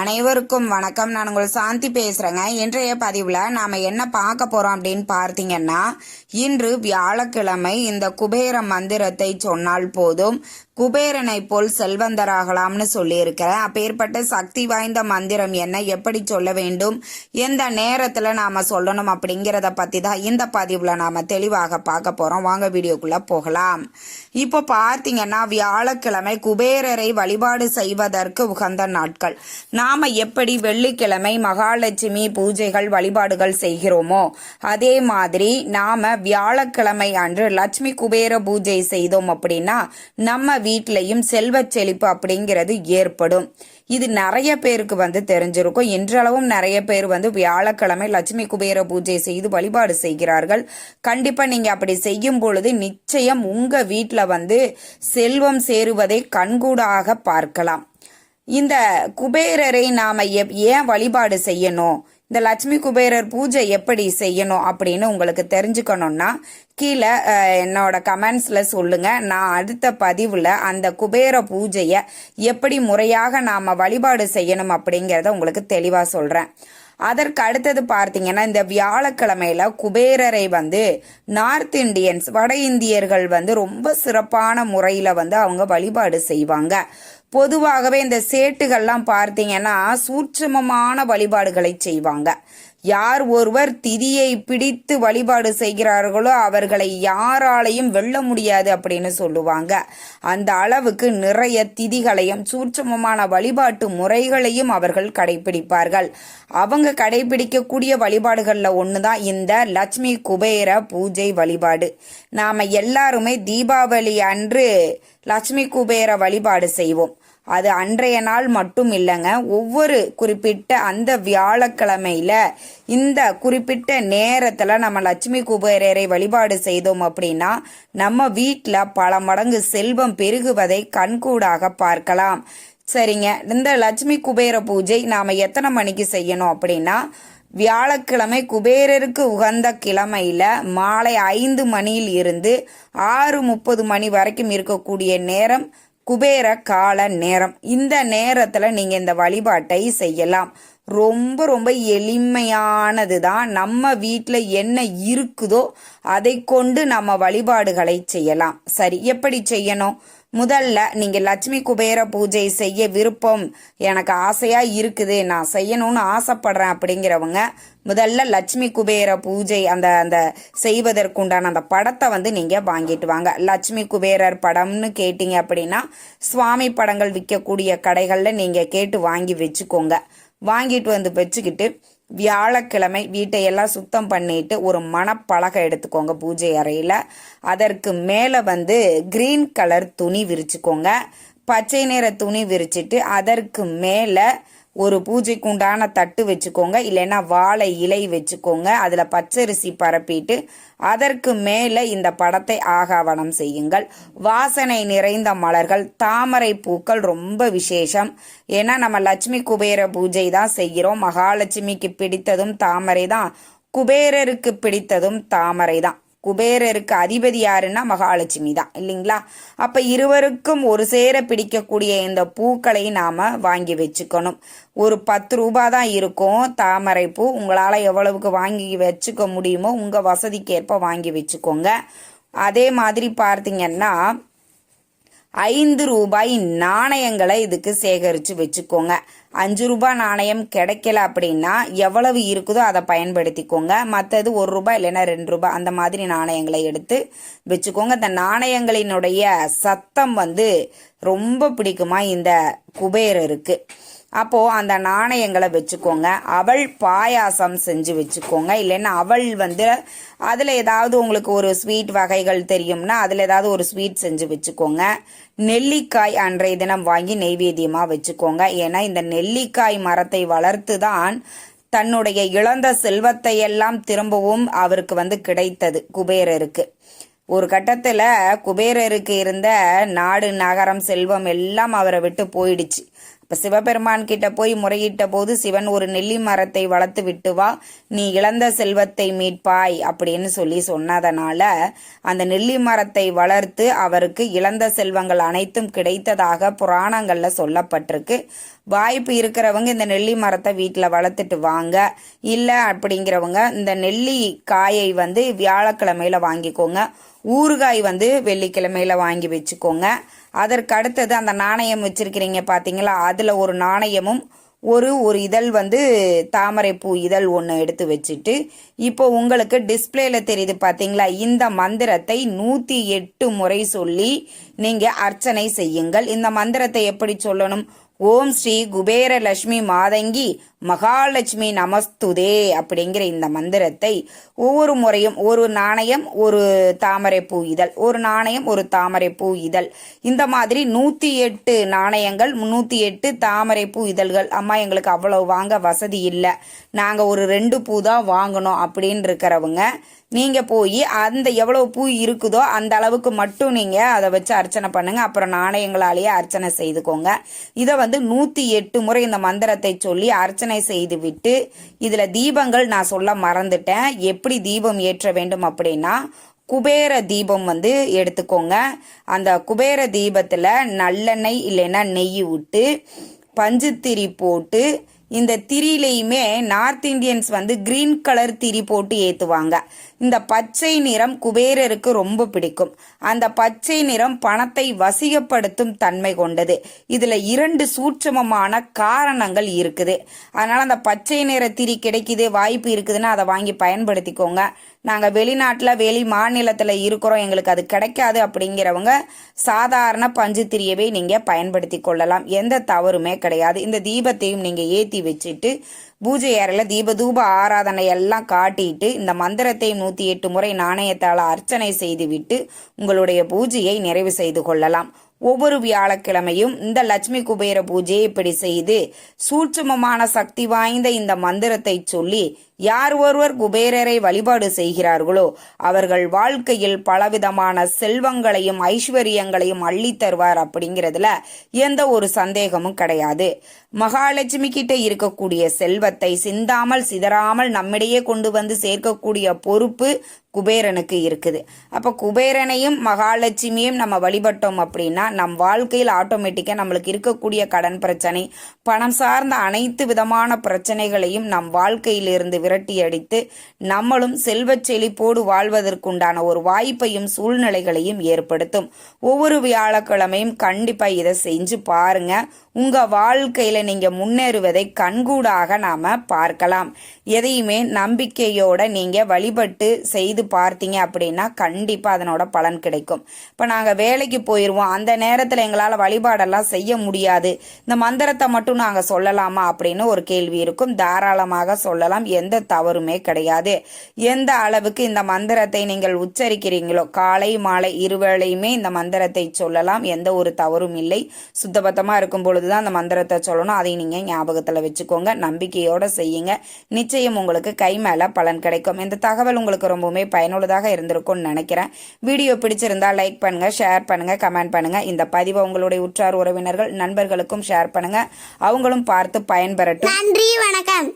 அனைவருக்கும் வணக்கம். நான் உங்கள் சாந்தி பேசுறேங்க. இன்றைய பதிவுல நாம என்ன பார்க்க போறோம் அப்படின்னு பார்த்தீங்கன்னா இன்று வியாழக்கிழமை இந்த குபேர மந்திரத்தை சொன்னால் போதும். குபேரனை போல் செல்வந்தராகலாம்னு சொல்லியிருக்கிறேன். அப்பேற்பட்ட சக்தி வாய்ந்த மந்திரம் என்ன எப்படி சொல்ல வேண்டும் எந்த நேரத்துல நாம சொல்லணும் அப்படிங்கிறத பத்தி தான் இந்த பதிவுல நாம தெளிவாக பார்க்க போறோம். வாங்க வீடியோக்குள்ள போகலாம். இப்போ பார்த்தீங்கன்னா வியாழக்கிழமை குபேரரை வழிபாடு செய்வதற்கு உகந்த நாட்கள். நாம எப்படி வெள்ளிக்கிழமை மகாலட்சுமி பூஜைகள் வழிபாடுகள் செய்கிறோமோ அதே மாதிரி நாம வியாழக்கிழமை அன்று லட்சுமி குபேர பூஜை செய்தோம் அப்படின்னா நம்ம வீட்லயும் செல்வ செழிப்பு அப்படிங்கிறது ஏற்படும். இது நிறைய பேருக்கு வந்து தெரிஞ்சிருக்கும். இன்றளவும் நிறைய பேர் வந்து வியாழக்கிழமை லட்சுமி குபேர பூஜை செய்து வழிபாடு செய்கிறார்கள். கண்டிப்பா நீங்க அப்படி செய்யும் பொழுது நிச்சயம் உங்க வீட்டில் வந்து செல்வம் சேருவதை கண்கூடாக பார்க்கலாம். இந்த குபேரரை நாம எப்- ஏன் வழிபாடு செய்யணும்? இந்த லட்சுமி குபேரர் பூஜை எப்படி செய்யணும் அப்படின்னு உங்களுக்கு தெரிஞ்சுக்கணும்னா கீழே என்னோட கமெண்ட்ஸில் சொல்லுங்க. நான் அடுத்த பதிவில் அந்த குபேர பூஜையை எப்படி முறையாக நாம் வழிபாடு செய்யணும் அப்படிங்கிறத உங்களுக்கு தெளிவாக சொல்கிறேன் அதற்கு அடுத்தது பார்த்தீங்கன்னா இந்த வியாழக்கிழமையில குபேரரை வந்து நார்த் இந்தியன்ஸ் வட இந்தியர்கள் வந்து ரொம்ப சிறப்பான முறையில வந்து அவங்க வழிபாடு செய்வாங்க. பொதுவாகவே இந்த சேட்டுகள்லாம் பார்த்தீங்கன்னா சூட்சமமான வழிபாடுகளை செய்வாங்க. யார் ஒருவர் திதியை பிடித்து வழிபாடு செய்கிறார்களோ அவர்களை யாராலையும் வெல்ல முடியாது அப்படின்னு சொல்லுவாங்க. அந்த அளவுக்கு நிறைய திதிகளையும் சூட்சமமான வழிபாட்டு முறைகளையும் அவர்கள் கடைபிடிப்பார்கள். அவங்க கடைபிடிக்கக்கூடிய வழிபாடுகளில் ஒன்று தான் இந்த லட்சுமி குபேர பூஜை வழிபாடு. நாம் எல்லாருமே தீபாவளி அன்று லட்சுமி குபேர வழிபாடு செய்வோம். அது அன்றைய நாள் மட்டும் இல்லைங்க. ஒவ்வொரு குறிப்பிட்ட அந்த வியாழக்கிழமையில இந்த குறிப்பிட்ட நேரத்துல நம்ம லட்சுமி குபேரரை வழிபாடு செய்தோம் அப்படின்னா நம்ம வீட்டில் பல மடங்கு செல்வம் பெருகுவதை கண்கூடாக பார்க்கலாம். சரிங்க. இந்த லட்சுமி குபேர பூஜை நாம எத்தனை மணிக்கு செய்யணும் அப்படின்னா வியாழக்கிழமை குபேரருக்கு உகந்த கிழமையில மாலை ஐந்து மணியில் இருந்து ஆறு முப்பது மணி வரைக்கும் இருக்கக்கூடிய நேரம் குபேர கால நேரம். இந்த நேரத்துல நீங்க இந்த வழிபாட்டை செய்யலாம். ரொம்ப ரொம்ப எளிமையானது தான் நம்ம வீட்டில் என்ன இருக்குதோ அதை கொண்டு நம்ம வழிபாடுகளை செய்யலாம். சரி எப்படி செய்யணும்? முதல்ல நீங்கள் லட்சுமி குபேர பூஜை செய்ய விருப்பம் எனக்கு ஆசையாக இருக்குது. நான் செய்யணும்னு ஆசைப்படுறேன் அப்படிங்கிறவங்க முதல்ல லட்சுமி குபேர பூஜை அந்த அந்த செய்வதற்குண்டான அந்த படத்தை வந்து நீங்கள் வாங்கிட்டு வாங்க. லட்சுமி குபேரர் படம்னு கேட்டீங்க அப்படின்னா சுவாமி படங்கள் விற்கக்கூடிய கடைகளில் நீங்கள் கேட்டு வாங்கி வச்சுக்கோங்க. வாங்கிட்டு வந்து வச்சுக்கிட்டு வியாழக்கிழமை வீட்டையெல்லாம் சுத்தம் பண்ணிட்டு ஒரு மணப்பலகை எடுத்துக்கோங்க பூஜை அறையில். அதற்கு மேலே வந்து கிரீன் கலர் துணி விரிச்சுக்கோங்க. பச்சை நிற துணி விரிச்சிட்டு அதற்கு மேலே ஒரு பூஜைக்குண்டான தட்டு வச்சுக்கோங்க இல்லைன்னா வாழை இலை வச்சுக்கோங்க. அதில் பச்சரிசி பரப்பிட்டு அதற்கு மேலே இந்த படத்தை ஆகாவனம் செய்யுங்கள். வாசனை நிறைந்த மலர்கள் தாமரை பூக்கள் ரொம்ப விசேஷம். ஏன்னா நம்ம லட்சுமி குபேர பூஜை தான் செய்கிறோம். மகாலட்சுமிக்கு பிடித்ததும் தாமரை தான். குபேரருக்கு பிடித்ததும் தாமரை தான். குபேரருக்கு அதிபதி யாருன்னா மகாலட்சுமி தான் இல்லைங்களா? அப்ப இருவருக்கும் ஒரு சேர பிடிக்கக்கூடிய இந்த பூக்களை நாம வாங்கி வச்சுக்கணும். ஒரு பத்து ரூபா தான் இருக்கும் தாமரை பூ. உங்களால எவ்வளவுக்கு வாங்கி வச்சுக்க முடியுமோ உங்க வசதிக்கேற்ப வாங்கி வச்சுக்கோங்க. அதே மாதிரி பார்த்தீங்கன்னா ஐந்து ரூபாய் நாணயங்களை இதுக்கு சேகரித்து வச்சுக்கோங்க. அஞ்சு ரூபாய் நாணயம் கிடைக்கல அப்படின்னா எவ்வளவு இருக்குதோ அதை பயன்படுத்திக்கோங்க. மற்றது ஒரு ரூபாய் இல்லைன்னா ரெண்டு ரூபாய் அந்த மாதிரி நாணயங்களை எடுத்து வச்சுக்கோங்க. இந்த நாணயங்களினுடைய சத்தம் வந்து ரொம்ப பிடிக்குமா? இந்த குபேரருக்கு. அப்போ அந்த நாணயங்களை வச்சுக்கோங்க. அவள் பாயாசம் செஞ்சு வச்சுக்கோங்க. இல்லைன்னா அவள் வந்து அதில் ஏதாவது உங்களுக்கு ஒரு ஸ்வீட் வகைகள் தெரியும்னா அதில் ஏதாவது ஒரு ஸ்வீட் செஞ்சு வச்சுக்கோங்க. நெல்லிக்காய் அன்றைய தினம் வாங்கி நெய்வேத்தியமாக வச்சுக்கோங்க. ஏன்னா இந்த நெல்லிக்காய் மரத்தை வளர்த்து தான் தன்னுடைய இழந்த செல்வத்தை எல்லாம் திரும்பவும் அவருக்கு வந்து கிடைத்தது குபேரருக்கு. ஒரு கட்டத்தில் குபேரருக்கு இருந்த நாடு நகரம் செல்வம் எல்லாம் அவரை விட்டு போயிடுச்சு. இப்ப சிவபெருமான் கிட்ட போய் முறையிட்ட போது சிவன் ஒரு நெல்லி மரத்தை வளர்த்து விட்டு வா நீ இழந்த செல்வத்தை மீட்பாய் அப்படின்னு சொல்லி சொன்னதனால அந்த நெல்லி மரத்தை வளர்த்து அவருக்கு இழந்த செல்வங்கள் அனைத்தும் கிடைத்ததாக புராணங்கள்ல சொல்லப்பட்டிருக்கு. வாய்ப்பு இருக்கிறவங்க இந்த நெல்லி மரத்தை வீட்டில் வளர்த்துட்டு வாங்க. இல்லை அப்படிங்கிறவங்க இந்த நெல்லி காயை வந்து வியாழக்கிழமையில வாங்கிக்கோங்க. ஊறுகாய் வந்து வெள்ளிக்கிழமையில் வாங்கி வச்சுக்கோங்க. அதற்கு அடுத்தது அந்த நாணயம் வச்சுருக்கிறீங்க பார்த்தீங்களா அதில் ஒரு நாணயமும் ஒரு ஒரு இதழ் வந்து தாமரைப்பூ இதழ் ஒன்று எடுத்து வச்சுட்டு இப்போ உங்களுக்கு டிஸ்பிளேல தெரியுது பார்த்தீங்களா இந்த மந்திரத்தை நூற்றி எட்டு முறை சொல்லி நீங்கள் அர்ச்சனை செய்யுங்கள். இந்த மந்திரத்தை எப்படி சொல்லணும்? ஓம் ஸ்ரீ குபேரலட்சுமி மாதங்கி மகாலட்சுமி நமஸ்துதே அப்படிங்கிற இந்த மந்திரத்தை ஒவ்வொரு முறையும் ஒரு நாணயம் ஒரு தாமரை பூ இதழ் ஒரு நாணயம் ஒரு தாமரை பூ இதழ். இந்த மாதிரி நூற்றி எட்டு நாணயங்கள் நூற்றி எட்டு தாமரை பூ இதழ்கள். அம்மா எங்களுக்கு அவ்வளோ வாங்க வசதி இல்லை. நாங்கள் ஒரு ரெண்டு பூ தான் வாங்கணும் அப்படின்னு இருக்கிறவங்க நீங்கள் போய் அந்த எவ்வளோ பூ இருக்குதோ அந்த அளவுக்கு மட்டும் நீங்கள் அதை வச்சு அர்ச்சனை பண்ணுங்கள் அப்புறம் நாணயங்களாலேயே அர்ச்சனை செய்துக்கோங்க. இதை வந்து நூற்றி எட்டு முறை இந்த மந்திரத்தை சொல்லி அர்ச்சனை செய்து விட்டு இதில் தீபங்கள் நான் சொல்ல மறந்துட்டேன். எப்படி தீபம் ஏற்ற வேண்டும் அப்படின்னா குபேர தீபம் வந்து எடுத்துக்கோங்க. அந்த குபேர தீபத்தில் நல்லெண்ணெய் இல்லைன்னா நெய் விட்டு பஞ்சுத்திரி போட்டு இந்த திரியிலையுமே நார்த் இந்தியன்ஸ் வந்து கிரீன் கலர் திரி போட்டு ஏற்றுவாங்க இந்த பச்சை நிறம் குபேரருக்கு ரொம்ப பிடிக்கும். அந்த பச்சை நிறம் பணத்தை வசிகப்படுத்தும் தன்மை கொண்டது. இதில் இரண்டு சூட்சமமான காரணங்கள் இருக்குது. அதனால் அந்த பச்சை நிற திரி கிடைக்குது வாய்ப்பு இருக்குதுன்னா அதை வாங்கி பயன்படுத்திக்கோங்க. நாங்கள் வெளிநாட்டில் வெளி மாநிலத்தில் இருக்கிறோம். எங்களுக்கு அது கிடைக்காது அப்படிங்கிறவங்க சாதாரண பஞ்சு திரியவே நீங்கள் பயன்படுத்தி கொள்ளலாம். எந்த தவறுமே கிடையாது. இந்த தீபத்தையும் நீங்கள் ஏற்றி வச்சுட்டு பூஜை அறையில் தீப தூப ஆராதனை எல்லாம் காட்டிட்டு இந்த மந்திரத்தை நூற்றி எட்டு முறை நாணயத்தால் அர்ச்சனை செய்துவிட்டு உங்களுடைய பூஜையை நிறைவு செய்து கொள்ளலாம். ஒவ்வொரு வியாழக்கிழமையும் இந்த லட்சுமி குபேர பூஜையை இப்படி செய்து சூட்சமமான சக்தி வாய்ந்த இந்த மந்திரத்தை சொல்லி யார் ஒருவர் குபேரரை வழிபாடு செய்கிறார்களோ அவர்கள் வாழ்க்கையில் பலவிதமான செல்வங்களையும் ஐஸ்வர்யங்களையும் அள்ளித்தருவார் அப்படிங்கிறதுல எந்த ஒரு சந்தேகமும் கிடையாது. மகாலட்சுமி கிட்ட இருக்கக்கூடிய செல்வத்தை சிந்தாமல் சிதறாமல் நம்மிடையே கொண்டு வந்து சேர்க்கக்கூடிய பொறுப்பு குபேரனுக்கு இருக்குது. அப்போ குபேரனையும் மகாலட்சுமியும் நம்ம வழிபட்டோம் அப்படின்னா நம் வாழ்க்கையில் ஆட்டோமேட்டிக்காக நம்மளுக்கு இருக்கக்கூடிய கடன் பிரச்சனை பணம் சார்ந்த அனைத்து விதமான பிரச்சனைகளையும் நம் வாழ்க்கையிலிருந்து விரட்டி அடித்து நம்மளும் செல்வச் செழிப்போடு வாழ்வதற்குண்டான ஒரு வாய்ப்பையும் சூழ்நிலைகளையும் ஏற்படுத்தும். ஒவ்வொரு வியாழக்கிழமையும் கண்டிப்பாக இதை செஞ்சு பாருங்க. உங்க வாழ்க்கையில நீங்க முன்னேறுவதை கண்கூடாக நாம பார்க்கலாம். எதையுமே நம்பிக்கையோட நீங்க வழிபட்டு செய்து பார்த்தீங்க அப்படின்னா கண்டிப்பா அதனோட பலன் கிடைக்கும். இப்ப நாங்க வேலைக்கு போயிடுவோம் அந்த நேரத்துல எங்களால வழிபாடெல்லாம் செய்ய முடியாது. இந்த மந்திரத்தை மட்டும் நாங்க சொல்லலாமா அப்படின்னு ஒரு கேள்வி இருக்கும். தாராளமாக சொல்லலாம். எந்த தவறுமே கிடையாது. எந்த அளவுக்கு இந்த மந்திரத்தை நீங்கள் உச்சரிக்கிறீங்களோ காலை மாலை இருவேளையுமே இந்த மந்திரத்தை சொல்லலாம். எந்த ஒரு தவறும் இல்லை. சுத்தபத்தமாக இருக்கும் பொழுது தான் அந்த மந்திரத்தை சொல்லணும். அதை நீங்கள் ஞாபகத்தில் வச்சுக்கோங்க. நம்பிக்கையோடு செய்யுங்க. நிச்சயம் உங்களுக்கு கை மேலே பலன் கிடைக்கும். இந்த தகவல் உங்களுக்கு ரொம்பவுமே பயனுள்ளதாக இருந்திருக்கும்னு நினைக்கிறேன். வீடியோ பிடிச்சிருந்தா லைக் பண்ணுங்க ஷேர் பண்ணுங்க கமெண்ட் பண்ணுங்க. இந்த பதிவை உங்களுடைய உற்றார் உறவினர்கள் நண்பர்களுக்கும் ஷேர் பண்ணுங்க. அவங்களும் பார்த்து பயன்பெறட்டும். நன்றி வணக்கம்.